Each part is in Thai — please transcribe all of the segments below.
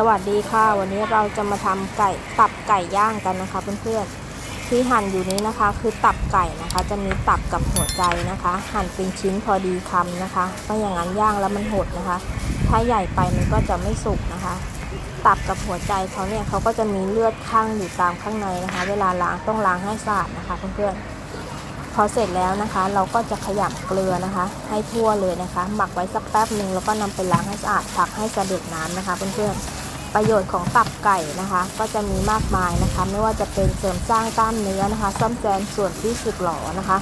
สวัสดีค่ะ วันนี้เราจะมาทำไก่ตับไก่ย่างกันนะคะเพื่อนๆที่หั่นอยู่นี้นะคะ คือตับไก่นะคะ จะมีตับกับหัวใจนะคะ หั่นเป็นชิ้นพอดีคำนะคะไม่อย่างนั้นย่างแล้วมันหดนะคะ ถ้าใหญ่ไปมันก็จะไม่สุกนะคะ ตับกับหัวใจเขาเนี่ยเขาก็จะมีเลือดข้างอยู่ตามข้างในนะคะ เวลาล้างต้องล้างให้สะอาดนะคะเพื่อนๆพอเสร็จแล้วนะคะ เราก็จะขยำเกลือนะคะ ให้ทั่วเลยนะคะ หมักไว้สักแป๊บหนึ่งแล้วก็นำไปล้างให้สะอาดพักให้เด็จน้ำนะคะเพื่อนๆ ประโยชน์ของตับไก่นะคะ ก็จะมีมากมายนะคะ ไม่ว่าจะเป็นเสริมสร้างกล้ามเนื้อนะคะ ซ่อมแซมส่วนที่สึกหรอนะคะ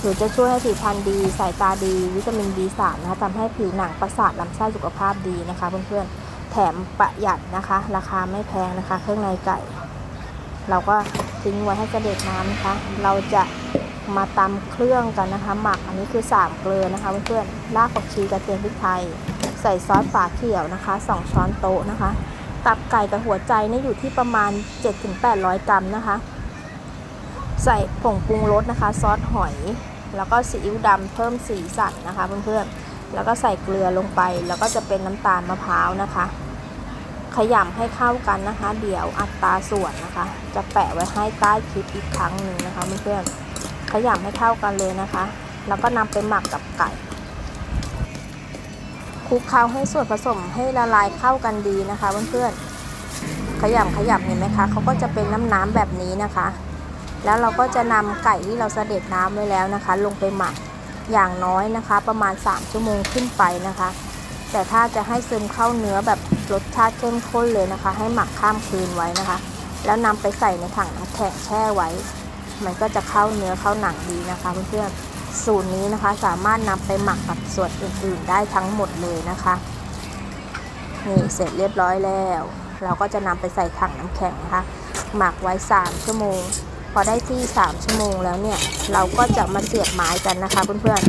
หรือจะช่วยให้ผิวพรรณดี สายตาดี วิตามิน B3 นะคะทำให้ผิวหนังประสาทลำไส้สุขภาพดีนะคะ เพื่อนๆ แถมประหยัดนะคะ ราคาไม่แพงนะคะ เครื่องในไก่ เราก็ทิ้งไว้ให้กระเด็จน้ำนะคะ เราจะมาตำเครื่องกันนะคะ หมักอันนี้คือสามเกลือนะคะ เพื่อนๆ รากผักชีกระเทียมพริกไทย ใส่ซอสฝาเขียวนะคะ 2 ช้อนโต๊ะนะคะ ตับไก่กับหัวใจนี่อยู่ที่ประมาณ 7-800 กรัมนะคะ ใส่ผงปรุงรสนะคะ ซอสหอย แล้วก็ซีอิ๊วดำเพิ่มสีสันนะคะเพื่อนๆ แล้วก็ใส่เกลือลงไป แล้วก็จะเป็นน้ำตาลมะพร้าวนะคะ ขยำให้เข้ากันนะคะ เดี๋ยวอัตราส่วนนะคะ จะแปะไว้ให้ใต้คลิปอีกครั้งหนึ่งนะคะเพื่อนๆ ขยำให้เข้ากันเลยนะคะ แล้วก็นำไปหมักกับไก่ คลุกเคล้าให้ส่วนผสมให้ละลายเข้ากันดีนะคะเพื่อนๆขยำขยำเห็นไหมคะเขาก็จะเป็นน้ำน้ำๆแบบนี้นะคะ แล้วเราก็จะนำไก่ที่เราเสด็จน้ำไว้แล้วนะคะ ลงไปหมักอย่างน้อยนะคะ ประมาณ 3 ชั่วโมงขึ้นไปนะคะ แต่ถ้าจะให้ซึมเข้าเนื้อแบบรสชาติเข้มข้นเลยนะคะ ให้หมักข้ามคืนไว้นะคะ แล้วนำไปใส่ในถังน้ำแข็งแช่ไว้ มันก็จะเข้าเนื้อเข้าหนังดีนะคะเพื่อนๆ สูตรนี้นะคะสามารถนำไปหมักกับส่วนอื่นๆ ได้ทั้งหมดเลยนะคะนี่เสร็จเรียบร้อยแล้ว เราก็จะนำไปใส่ถังน้ำแข็งนะคะ หมักไว้ 3 ชั่วโมง พอได้ที่ 3 ชั่วโมงแล้วเนี่ย เราก็จะมาเสียบไม้กันนะคะเพื่อน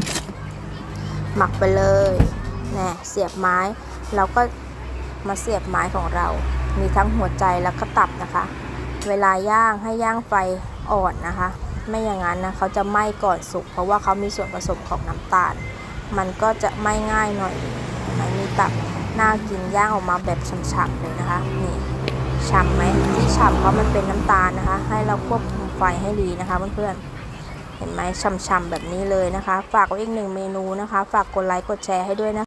ๆ หมักไปเลยนี่เสียบไม้ เราก็มาเสียบไม้ของเรา มีทั้งหัวใจแล้วก็ตับนะคะ เวลาย่างให้ย่างไฟอ่อนนะคะ ไม่อย่างนั้นนะเขาจะไหม้ก่อนสุกเพราะว่าเขามีส่วนผสมของน้ำตาล มันก็จะไหม้ง่ายหน่อยมันมีตับน่ากินย่างออกมาแบบฉ่ำๆเลยนะคะ นี่ฉ่ำไหมที่ฉ่ำเพราะมันเป็นน้ำตาลนะคะ ให้เราควบคุมไฟให้ดีนะคะเพื่อนๆเห็นไหมฉ่ำๆแบบนี้เลยนะคะ ฝากไว้อีกหนึ่งเมนูนะคะ ฝากกดไลค์กดแชร์ให้ด้วยนะคะ